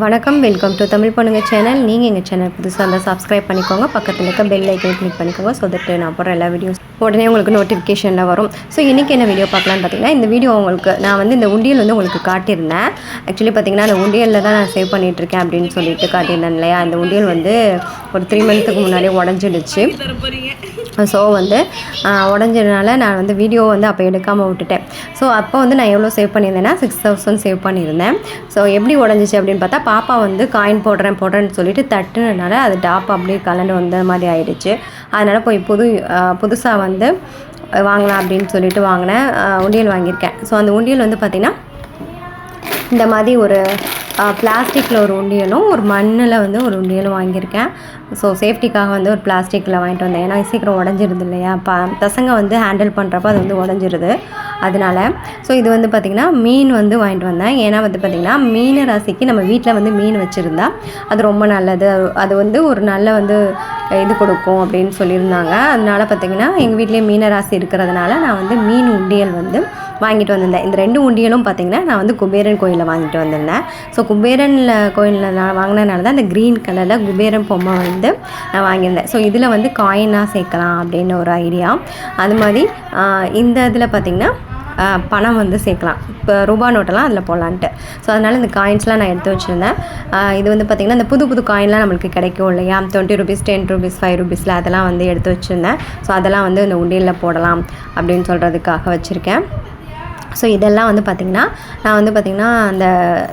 வணக்கம். Welcome to Tamil பொண்ணுங்க channel. நீங்கள் எங்கள் சேனல் புதுசாக இருந்தால் சப்ஸ்கிரைப் பண்ணிக்கோங்க. பக்கத்தில் இருக்க பெல் ஐக்கன் கிளிக் பண்ணிக்கோங்க. ஸோ தட் நான் போகிற எல்லா வீடியோஸ் உடனே உங்களுக்கு நோட்டிஃபிகேஷனில் வரும். ஸோ இன்றைக்கி என்ன வீடியோ பார்க்கலான்னு பார்த்தீங்கன்னா இந்த வீடியோ உங்களுக்கு நான் வந்து இந்த உண்டியல் வந்து உங்களுக்கு காட்டியிருந்தேன். ஆக்சுவலி பார்த்தீங்கன்னா அந்த உண்டியலில் தான் நான் சேவ் பண்ணிகிட்ருக்கேன் அப்படின்னு சொல்லிட்டு காட்டியிருந்தேன் இல்லையா? அந்த உண்டியல் வந்து ஒரு த்ரீ மந்த்துக்கு முன்னாடியே உடஞ்சிடுச்சு. ஸோ வந்து உடஞ்சதுனால நான் வந்து வீடியோ வந்து அப்போ எடுக்காமல் விட்டுட்டேன். ஸோ அப்போ வந்து நான் எவ்வளோ சேவ் பண்ணியிருந்தேன்னா சிக்ஸ் தௌசண்ட் சேவ் பண்ணியிருந்தேன். ஸோ எப்படி உடஞ்சிச்சு அப்படின்னு பார்த்தா பாப்பா வந்து காயின் போடுறேன் போடுறேன்னு சொல்லிட்டு தட்டுனதுனால அது டாப் அப்படியே கலண்டு வந்த மாதிரி ஆயிடுச்சு. அதனால் போய் புது புதுசாக வந்து வாங்கலாம் அப்படின்னு சொல்லிட்டு வாங்கினேன். உண்டியல் வாங்கியிருக்கேன். ஸோ அந்த உண்டியல் வந்து பார்த்திங்கன்னா இந்த மாதிரி ஒரு பிளாஸ்டிக்கில் ஒரு உண்டியலும் ஒரு மண்ணில் வந்து ஒரு உண்டியலும் வாங்கியிருக்கேன். ஸோ சேஃப்டிக்காக வந்து ஒரு பிளாஸ்டிக்கில் வாங்கிட்டு வந்தேன். ஏன்னா சீக்கிரம் உடஞ்சிருது இல்லையா? ப பசங்க வந்து ஹேண்டில் பண்ணுறப்ப அது வந்து உடஞ்சிருது. அதனால ஸோ இது வந்து பார்த்திங்கன்னா மீன் வந்து வாங்கிட்டு வந்தேன். ஏன்னா வந்து பார்த்திங்கன்னா மீன ராசிக்கு நம்ம வீட்டில் வந்து மீன் வச்சுருந்தா அது ரொம்ப நல்லது. அது வந்து ஒரு நல்ல வந்து இது கொடுக்கும் அப்படின்னு சொல்லியிருந்தாங்க. அதனால் பார்த்திங்கன்னா எங்கள் வீட்லேயே மீன ராசி இருக்கிறதுனால நான் வந்து மீன் உண்டியல் வந்து வாங்கிட்டு வந்திருந்தேன். இந்த ரெண்டு உண்டியலும் பார்த்திங்கன்னா நான் வந்து குபேரன் கோயிலில் வாங்கிட்டு வந்திருந்தேன். ஸோ குபேரனில் கோயிலில் நான் வாங்கினதுனால தான் இந்த க்ரீன் கலரில் குபேரன் பொம்மை வந்து நான் வாங்கியிருந்தேன். ஸோ இதில் வந்து காயினாக சேர்க்கலாம் அப்படின்னு ஒரு ஐடியா அது மாதிரி இந்த இதில் பார்த்திங்கன்னா பணம் வந்து சேர்க்கலாம். இப்போ ரூபா நோட்டெல்லாம் அதில் போடலான்ட்டு. ஸோ அதனால் இந்த காயின்ஸ்லாம் நான் எடுத்து வச்சுருந்தேன். இது வந்து பார்த்திங்கன்னா இந்த புது புது காயின்லாம் நம்மளுக்கு கிடைக்கும் இல்லையா? Twenty rupees ten rupees five ருபீஸில் அதெல்லாம் வந்து எடுத்து வச்சுருந்தேன். ஸோ அதெல்லாம் வந்து இந்த உண்டியலில் போடலாம் அப்படின்னு சொல்கிறதுக்காக வச்சுருக்கேன். ஸோ இதெல்லாம் வந்து பார்த்திங்கன்னா நான் வந்து பார்த்திங்கன்னா அந்த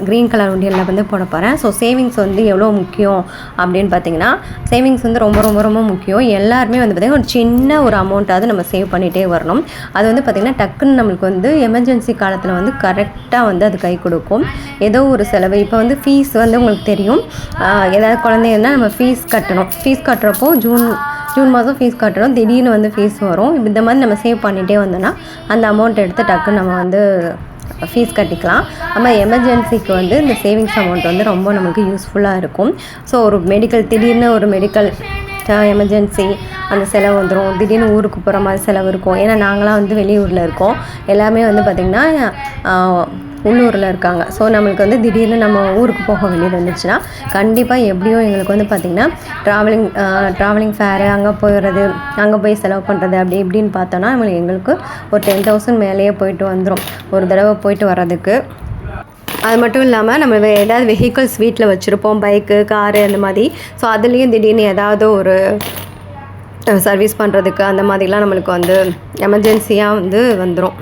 க்ரீன் கலர் உண்டியலில் வந்து போட போகிறேன் ஸோ சேவிங்ஸ் வந்து எவ்வளோ முக்கியம் அப்படின்னு பார்த்திங்கன்னா சேவிங்ஸ் வந்து ரொம்ப ரொம்ப ரொம்ப முக்கியம். எல்லாருமே வந்து பார்த்திங்கன்னா ஒரு சின்ன ஒரு அமௌண்ட்டாவது நம்ம சேவ் பண்ணிகிட்டே வரணும். அது வந்து பார்த்திங்கன்னா டக்குன்னு நம்மளுக்கு வந்து எமர்ஜென்சி காலத்தில் வந்து கரெக்டாக வந்து அது கை கொடுக்கும். ஏதோ ஒரு செலவு. இப்போ வந்து ஃபீஸ் வந்து உங்களுக்கு தெரியும். ஏதாவது குழந்தைங்கன்னா நம்ம ஃபீஸ் கட்டணும். ஃபீஸ் கட்டுறப்போ ஜூன் ஜூன் மாதம் ஃபீஸ் கட்டணும். திடீர்னு வந்து ஃபீஸ் வரும். இந்த மாதிரி நம்ம சேவ் பண்ணிகிட்டே வந்தோன்னா அந்த அமௌண்ட் எடுத்து டக்குன்னு நம்ம வந்து ஃபீஸ் கட்டிக்கலாம். நம்ம எமர்ஜென்சிக்கு வந்து இந்த சேவிங்ஸ் அமௌண்ட் வந்து ரொம்ப நமக்கு யூஸ்ஃபுல்லாக இருக்கும். ஸோ ஒரு மெடிக்கல் திடீர்னு ஒரு மெடிக்கல் எமர்ஜென்சி அந்த செலவு வந்துடும் திடீர்னு ஊருக்கு போகிற மாதிரி செலவு இருக்கும். ஏன்னா நாங்களாம் வந்து வெளியூரில் இருக்கோம். எல்லாமே வந்து பார்த்திங்கன்னா உள்ளூரில் இருக்காங்க. ஸோ நம்மளுக்கு வந்து திடீர்னு நம்ம ஊருக்கு போக வேண்டியது வந்துச்சுன்னா கண்டிப்பாக எப்படியும் எங்களுக்கு வந்து பார்த்திங்கன்னா ட்ராவலிங் ட்ராவலிங் ஃபேரு அங்கே போயிடுறது அங்கே போய் செலவு பண்ணுறது அப்படி இப்படின்னு பார்த்தோன்னா நம்மளுக்கு எங்களுக்கு ஒரு டென் தௌசண்ட் மேலேயே போயிட்டு வந்துடும் ஒரு தடவை போயிட்டு வர்றதுக்கு. அது மட்டும் இல்லாமல் நம்ம ஏதாவது வெஹிக்கிள்ஸ் வீட்டில் வச்சுருப்போம். பைக்கு காரு அந்த மாதிரி. ஸோ அதுலேயும் திடீர்னு ஏதாவது ஒரு சர்வீஸ் பண்ணுறதுக்கு அந்த மாதிரிலாம் நம்மளுக்கு வந்து எமர்ஜென்சியாக வந்து வந்துடும்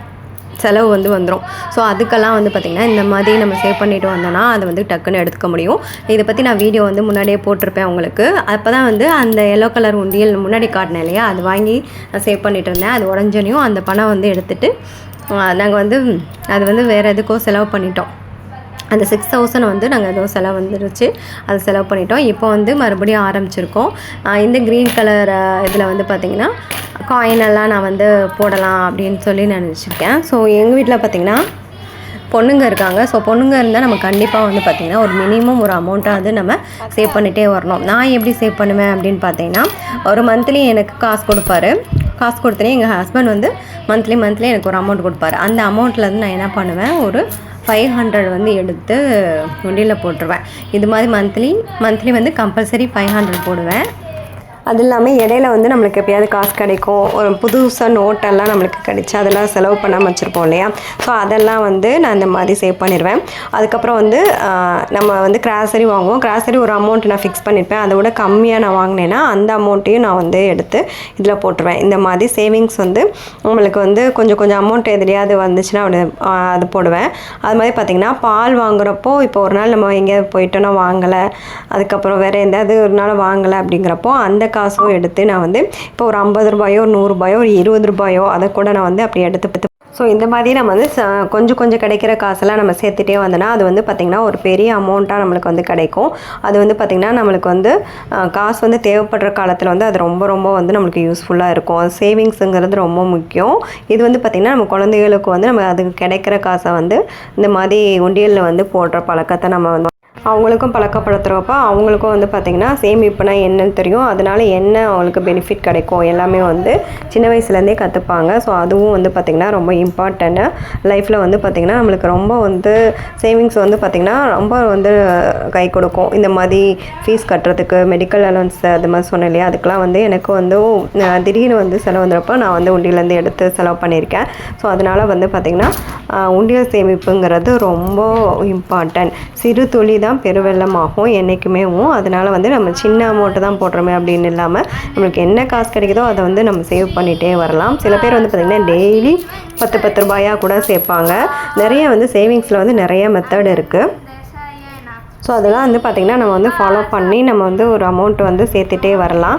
செலவு வந்து வந்துடும் ஸோ அதுக்கெல்லாம் வந்து பார்த்திங்கன்னா இந்த மாதிரி நம்ம சேவ் பண்ணிட்டு வந்தோன்னா அதை வந்து டக்குன்னு எடுத்துக்க முடியும். இதை பற்றி நான் வீடியோ வந்து முன்னாடியே போட்டிருப்பேன் உங்களுக்கு. அப்போ தான் வந்து அந்த எல்லோ கலர் உண்டியல் முன்னாடி காட்டினேன் இல்லையா? அது வாங்கி நான் சேவ் பண்ணிட்டு இருந்தேன். அது உடஞ்சனையும் அந்த பணம் வந்து எடுத்துகிட்டு நாங்கள் வந்து அது வந்து வேறு எதுக்கோ செலவு பண்ணிட்டோம். அந்த சிக்ஸ் தௌசண்ட் வந்து நாங்கள் எதுவும் செலவு வந்துருச்சு. அதை செலவு பண்ணிட்டோம். இப்போ வந்து மறுபடியும் ஆரம்பிச்சிருக்கோம். இந்த க்ரீன் கலர் இதில் வந்து பார்த்திங்கன்னா காயினெல்லாம் நான் வந்து போடலாம் அப்படின்னு சொல்லி நினச்சிருக்கேன். ஸோ எங்கள் வீட்டில் பார்த்திங்கன்னா பொண்ணுங்க இருக்காங்க. ஸோ பொண்ணுங்க இருந்தால் நம்ம கண்டிப்பாக வந்து பார்த்திங்கன்னா ஒரு மினிமம் ஒரு அமௌண்ட்டாவது நம்ம சேவ் பண்ணிகிட்டே வரணும். நான் எப்படி சேவ் பண்ணுவேன் அப்படின்னு பார்த்தீங்கன்னா ஒரு மந்த்லி எனக்கு காசு கொடுப்பாரு. காசு கொடுத்தனே எங்கள் ஹஸ்பண்ட் வந்து மந்த்லி மந்த்லி எனக்கு ஒரு அமௌண்ட் கொடுப்பாரு. அந்த அமௌண்ட்லேருந்து நான் என்ன பண்ணுவேன்? ஒரு ஃபைவ் ஹண்ட்ரட் வந்து எடுத்து உண்டியில் போட்டுருவேன். இது மாதிரி மந்த்லி மந்த்லி வந்து கம்பல்சரி ஃபைவ் ஹண்ட்ரட் போடுவேன். அது இல்லாமல் இடையில வந்து நம்மளுக்கு எப்பயாவது காசு கிடைக்கும். ஒரு புதுசாக நோட்டெல்லாம் நம்மளுக்கு கிடைச்சி அதெல்லாம் செலவு பண்ணாமல் வச்சுருப்போம் இல்லையா? ஸோ அதெல்லாம் வந்து நான் இந்த மாதிரி சேவ் பண்ணிடுவேன் அதுக்கப்புறம் வந்து நம்ம வந்து கிராசரி வாங்குவோம். கிராசரி ஒரு அமௌண்ட் நான் ஃபிக்ஸ் பண்ணியிருப்பேன் அதை விட கம்மியாக நான் வாங்கினேன்னா அந்த அமௌண்ட்டையும் நான் வந்து எடுத்து இதில் போட்டுருவேன். இந்த மாதிரி சேவிங்ஸ் வந்து நம்மளுக்கு வந்து கொஞ்சம் கொஞ்சம் அமௌண்ட் எதிரியாவது வந்துச்சுன்னா அது போடுவேன். அது மாதிரி பார்த்திங்கன்னா பால் வாங்குறப்போ இப்போ ஒரு நாள் நம்ம எங்கேயாவது போயிட்டோன்னா வாங்கலை. அதுக்கப்புறம் வேறு எதாவது ஒரு நாள் வாங்கலை அப்படிங்கிறப்போ அந்த காசும் எடுத்து நான் வந்து இப்போ ஒரு ஐம்பது ரூபாயோ ஒரு நூறுரூபாயோ ஒரு இருபது ரூபாயோ அதை கூட நான் வந்து அப்படி எடுத்து ஸோ இந்த மாதிரி நம்ம வந்து கொஞ்சம் கொஞ்சம் கிடைக்கிற காசெல்லாம் நம்ம சேர்த்துட்டே வந்தோன்னா அது வந்து பார்த்திங்கன்னா ஒரு பெரிய அமௌண்ட்டாக நம்மளுக்கு வந்து கிடைக்கும். அது வந்து பார்த்திங்கன்னா நம்மளுக்கு வந்து காசு வந்து தேவைப்படுற காலத்தில் வந்து அது ரொம்ப ரொம்ப வந்து நம்மளுக்கு யூஸ்ஃபுல்லாக இருக்கும். அது சேவிங்ஸுங்கிறது ரொம்ப முக்கியம். இது வந்து பார்த்திங்கன்னா நம்ம குழந்தைகளுக்கு வந்து நம்ம அதுக்கு கிடைக்கிற காசை வந்து இந்த மாதிரி உண்டியலில் வந்து போடுற பழக்கத்தை நம்ம வந்து அவங்களுக்கும் பழக்கப்படுத்துகிறப்ப அவங்களுக்கும் வந்து பார்த்திங்கன்னா சேமிப்புனா என்னன்னு தெரியும். அதனால் என்ன அவங்களுக்கு பெனிஃபிட் கிடைக்கும் எல்லாமே வந்து சின்ன வயசுலேருந்தே கற்றுப்பாங்க ஸோ அதுவும் வந்து பார்த்திங்கன்னா ரொம்ப இம்பார்ட்டண்ட்டு லைஃப்பில் வந்து பார்த்திங்கன்னா நம்மளுக்கு ரொம்ப வந்து சேவிங்ஸ் வந்து பார்த்திங்கன்னா ரொம்ப வந்து கை கொடுக்கும். இந்த மாதிரி ஃபீஸ் கட்டுறதுக்கு மெடிக்கல் அலவன்ஸ் அது மாதிரி சொன்னேன் இல்லையா? அதுக்கெலாம் வந்து எனக்கு வந்து திடீர்னு வந்து செலவு வந்தப்போ நான் வந்து உண்டியிலேருந்து எடுத்து செலவு பண்ணியிருக்கேன். ஸோ அதனால் வந்து பார்த்திங்கன்னா உண்டியல் சேமிப்புங்கிறது ரொம்ப இம்பார்ட்டன்ட் சிறு துளி தான் பெருவெள்ளமாகும் என்றைக்குமேவும் அதனால் வந்து நம்ம சின்ன அமௌண்ட்டு தான் போடுறோமே அப்படின்னு இல்லாமல் நம்மளுக்கு என்ன காசு கிடைக்குதோ அதை வந்து நம்ம சேவ் பண்ணிகிட்டே வரலாம். சில பேர் வந்து பார்த்திங்கன்னா டெய்லி பத்து பத்து ரூபாயாக கூட சேர்ப்பாங்க நிறைய வந்து சேவிங்ஸில் வந்து நிறைய மெத்தட் இருக்குது ஸோ அதெல்லாம் வந்து பார்த்திங்கன்னா நம்ம வந்து ஃபாலோ பண்ணி நம்ம வந்து ஒரு அமௌண்ட் வந்து சேர்த்துட்டே வரலாம்.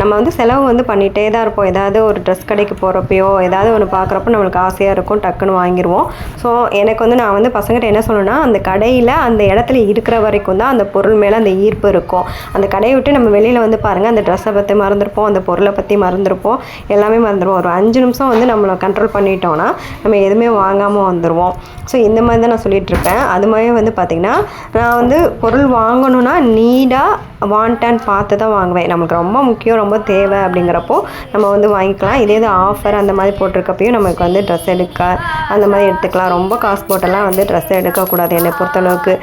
நம்ம வந்து செலவு வந்து பண்ணிகிட்டே தான் இருப்போம். ஏதாவது ஒரு ட்ரெஸ் கடைக்கு போகிறப்பையோ ஏதாவது ஒன்று பார்க்குறப்போ நம்மளுக்கு ஆசையாக இருக்கும் டக்குன்னு வாங்கிடுவோம் ஸோ எனக்கு வந்து நான் வந்து பசங்கள்கிட்ட என்ன சொல்லணும்னா அந்த கடையில் அந்த இடத்துல இருக்கிற வரைக்கும் தான் அந்த பொருள் மேலே அந்த ஈர்ப்பு இருக்கும். அந்த கடையை விட்டு நம்ம வெளியில் வந்து பாருங்கள் அந்த ட்ரெஸ்ஸை பற்றி மறந்துருப்போம் அந்த பொருளை பற்றி மறந்துருப்போம். எல்லாமே மறந்துடுவோம் ஒரு அஞ்சு நிமிஷம் வந்து நம்மளை கண்ட்ரோல் பண்ணிட்டோம்னா நம்ம எதுவுமே வாங்காமல் வந்துடுவோம் ஸோ இந்த மாதிரி தான் நான் சொல்லிகிட்ருப்பேன் அது மாதிரி வந்து பார்த்திங்கன்னா நான் வந்து பொருள் வாங்கணும்னா நீடாக வாண்டான்னு பார்த்து தான் வாங்குவேன். நமக்கு ரொம்ப முக்கியம் ரொம்ப தேவை அப்படிங்கிறப்போ நம்ம வந்து வாங்கிக்கலாம். இதே இது ஆஃபர் அந்த மாதிரி போட்டிருக்கப்பையும் நமக்கு வந்து ட்ரெஸ் எடுக்க அந்த மாதிரி எடுத்துக்கலாம். ரொம்ப காசு போட்டெல்லாம் வந்து ட்ரெஸ் எடுக்கக்கூடாது. என்னை பொறுத்தளவுக்கு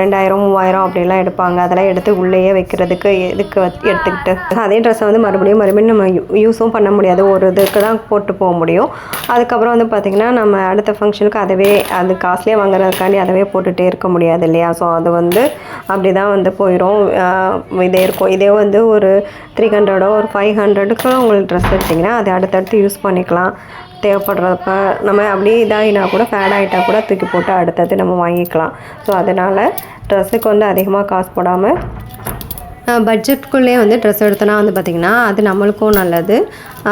ரெண்டாயிரம் மூவாயிரம் அப்படிலாம் எடுப்பாங்க. அதெல்லாம் எடுத்து உள்ளேயே வைக்கிறதுக்கு எதுக்கு எடுத்துக்கிட்டு. அதே ட்ரெஸ்ஸை வந்து மறுபடியும் மறுபடியும் நம்ம யூஸும் பண்ண முடியாது. ஒரு இதுக்கு தான் போட்டு போக முடியும். அதுக்கப்புறம் வந்து பார்த்திங்கன்னா நம்ம அடுத்த ஃபங்க்ஷனுக்கு அதவே அது காஸ்ட்லியாக வாங்குறதுக்காண்டி அதவே போட்டுகிட்டே இருக்க முடியாது இல்லையா? ஸோ அது வந்து அப்படி தான் வந்து போயிடும் இதே இருக்கும். இதே வந்து ஒரு த்ரீ ஹண்ட்ரடோ ஒரு ஃபைவ் ஹண்ட்ரடுக்கு உங்களுக்கு ட்ரெஸ் எடுத்திங்கன்னா அதை அடுத்தடுத்து யூஸ் பண்ணிக்கலாம். தேவைப்படுறப்ப நம்ம அப்படியே இதாகினா கூட ஃபேட் ஆகிட்டா கூட தூக்கி போட்டு அடுத்தடுத்து நம்ம வாங்கிக்கலாம். ஸோ அதனால் ட்ரெஸ்ஸுக்கு வந்து அதிகமாக காசு போடாமல் பட்ஜெட்டுக்குள்ளேயே வந்து ட்ரெஸ் எடுத்தோன்னா வந்து பார்த்திங்கன்னா அது நம்மளுக்கும் நல்லது.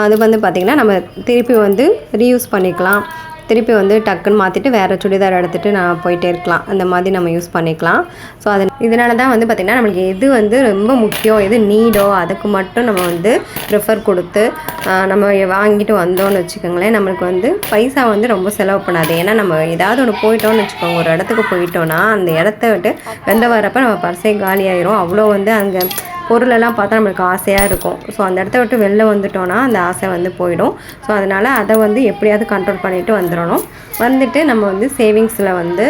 அது வந்து பார்த்திங்கன்னா நம்ம திருப்பி வந்து ரீயூஸ் பண்ணிக்கலாம். திருப்பி வந்து டக்குன்னு மாற்றிட்டு வேறு சுடிதார் எடுத்துகிட்டு நான் போயிட்டே இருக்கலாம். அந்த மாதிரி நம்ம யூஸ் பண்ணிக்கலாம். ஸோ அது இதனால தான் வந்து பார்த்திங்கன்னா நம்மளுக்கு எது வந்து ரொம்ப முக்கியம் எது நீடோ அதுக்கு மட்டும் நம்ம வந்து ப்ரிஃபர் கொடுத்து நம்ம வாங்கிட்டு வந்தோம்னு வச்சுக்கோங்களேன் நம்மளுக்கு வந்து பைசா வந்து ரொம்ப செலவு பண்ணாது. ஏன்னா நம்ம ஏதாவது ஒன்று போயிட்டோம்னு வச்சுக்கோங்க. ஒரு இடத்துக்கு போயிட்டோன்னா அந்த இடத்த விட்டு வெந்த வரப்போ நம்ம பர்சே காலி ஆயிரும். அவ்வளோ வந்து அங்கே பொருளெல்லாம் பார்த்தா நம்மளுக்கு ஆசையாக இருக்கும். ஸோ அந்த இடத்த விட்டு வெளில வந்துட்டோன்னா அந்த ஆசை வந்து போயிடும். ஸோ அதனால் அதை வந்து எப்படியாவது கண்ட்ரோல் பண்ணிவிட்டு வந்துடணும். வந்துட்டு நம்ம வந்து சேவிங்ஸில் வந்து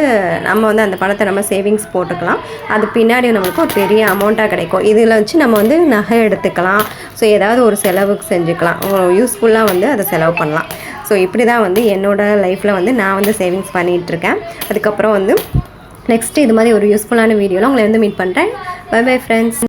நம்ம வந்து அந்த பணத்தை நம்ம சேவிங்ஸ் போட்டுக்கலாம். அது பின்னாடி நம்மளுக்கு ஒரு பெரிய அமௌண்ட்டாக கிடைக்கும். இதில் வச்சு நம்ம வந்து நகை எடுத்துக்கலாம். ஸோ ஏதாவது ஒரு செலவுக்கு செஞ்சுக்கலாம். யூஸ்ஃபுல்லாக வந்து அதை செலவு பண்ணலாம். ஸோ இப்படி தான் வந்து என்னோடய லைஃப்பில் வந்து நான் வந்து சேவிங்ஸ் பண்ணிகிட்ருக்கேன் அதுக்கப்புறம் வந்து நெக்ஸ்ட்டு இது மாதிரி ஒரு யூஸ்ஃபுல்லான வீடியோவில் உங்களை வந்து மீட் பண்ணுறேன் பை பை ஃப்ரெண்ட்ஸ்